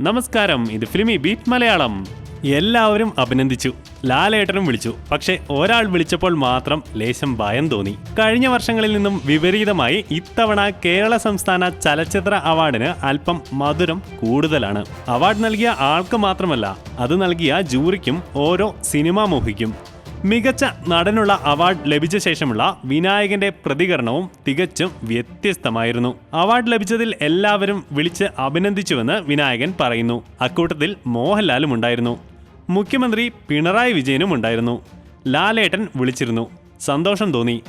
നമസ്കാരം ഇത് ഫിലിമി ബീറ്റ് മലയാളം. എല്ലാവരും അഭിനന്ദിച്ചു ലാലേട്ടനും വിളിച്ചു. പക്ഷെ ഒരാൾ വിളിച്ചപ്പോൾ മാത്രം ലേശം ഭയം തോന്നി. കഴിഞ്ഞ വർഷങ്ങളിൽ നിന്നും വിപരീതമായി ഇത്തവണ കേരള സംസ്ഥാന ചലച്ചിത്ര അവാർഡിന് അല്പം മധുരം കൂടുതലാണ്. അവാർഡ് നൽകിയ ആൾക്ക് മാത്രമല്ല അത് നൽകിയ ജൂറിക്കും ഓരോ സിനിമാ മോഹിക്കും. മികച്ച നടനുള്ള അവാർഡ് ലഭിച്ച ശേഷമുള്ള വിനായകന്റെ പ്രതികരണവും തികച്ചും വ്യത്യസ്തമായിരുന്നു. അവാർഡ് ലഭിച്ചതിൽ എല്ലാവരും വിളിച്ച് അഭിനന്ദിച്ചുവെന്ന് വിനായകൻ പറയുന്നു. അക്കൂട്ടത്തിൽ മോഹൻലാലും ഉണ്ടായിരുന്നു. മുഖ്യമന്ത്രി പിണറായി വിജയനും ഉണ്ടായിരുന്നു. ലാലേട്ടൻ വിളിച്ചിരുന്നു. സന്തോഷം തോന്നി.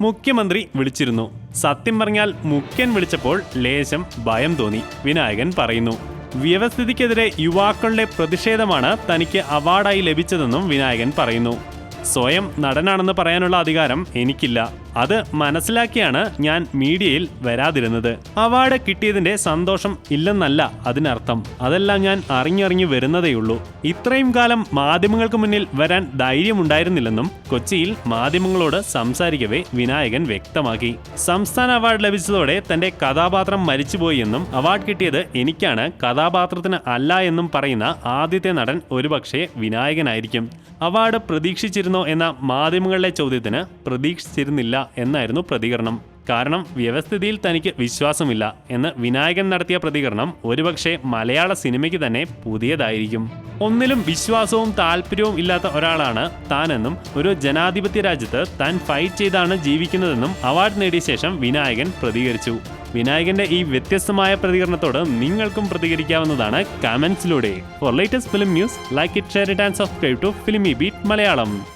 മുഖ്യമന്ത്രി വിളിച്ചിരുന്നു. സത്യം പറഞ്ഞാൽ മുഖ്യൻ വിളിച്ചപ്പോൾ ലേശം ഭയം തോന്നി വിനായകൻ പറയുന്നു. വ്യവസ്ഥിതിക്കെതിരെ യുവാക്കളുടെ പ്രതിഷേധമാണ് തനിക്ക് അവാർഡായി ലഭിച്ചതെന്നും വിനായകൻ പറയുന്നു. സ്വയം നടനാണെന്ന് പറയാനുള്ള അധികാരം എനിക്കില്ല. അത് മനസ്സിലാക്കിയാണ് ഞാൻ മീഡിയയിൽ വരാതിരുന്നത്. അവാർഡ് കിട്ടിയതിന്റെ സന്തോഷം ഇല്ലെന്നല്ല അതിനർത്ഥം. അതെല്ലാം ഞാൻ അറിഞ്ഞറിഞ്ഞു വരുന്നതേയുള്ളൂ. ഇത്രയും കാലം മാധ്യമങ്ങൾക്ക് മുന്നിൽ വരാൻ ധൈര്യമുണ്ടായിരുന്നില്ലെന്നും കൊച്ചിയിൽ മാധ്യമങ്ങളോട് സംസാരിക്കവേ വിനായകൻ വ്യക്തമാക്കി. സംസ്ഥാന അവാർഡ് ലഭിച്ചതോടെ തന്റെ കഥാപാത്രം മരിച്ചുപോയി എന്നും അവാർഡ് കിട്ടിയത് എനിക്കാണ് കഥാപാത്രത്തിന് അല്ല എന്നും പറയുന്ന ആദ്യത്തെ നടൻ ഒരുപക്ഷെ വിനായകനായിരിക്കും. അവാർഡ് പ്രതീക്ഷിച്ചിരുന്നോ എന്ന മാധ്യമങ്ങളിലെ ചോദ്യത്തിന് പ്രതീക്ഷിച്ചിരുന്നില്ല. എന്നായിരുന്നു പ്രതികരണം. കാരണം വ്യവസ്ഥിതിയിൽ തനിക്ക് വിശ്വാസമില്ല എന്ന് വിനായകൻ നടത്തിയ പ്രതികരണം ഒരുപക്ഷെ മലയാള സിനിമയ്ക്ക് തന്നെ പുതിയതായിരിക്കും. ഒന്നിലും വിശ്വാസവും താല്പര്യവും ഇല്ലാത്ത ഒരാളാണ് താനെന്നും ഒരു ജനാധിപത്യ രാജ്യത്ത് താൻ ഫൈറ്റ് ചെയ്താണ് ജീവിക്കുന്നതെന്നും അവാർഡ് നേടിയ ശേഷം വിനായകൻ പ്രതികരിച്ചു. വിനായകന്റെ ഈ വ്യത്യസ്തമായ പ്രതികരണത്തോട് നിങ്ങൾക്കും പ്രതികരിക്കാവുന്നതാണ് കമന്റ്സിലൂടെ. For latest film news like it share it and subscribe to Filmibeat Malayalam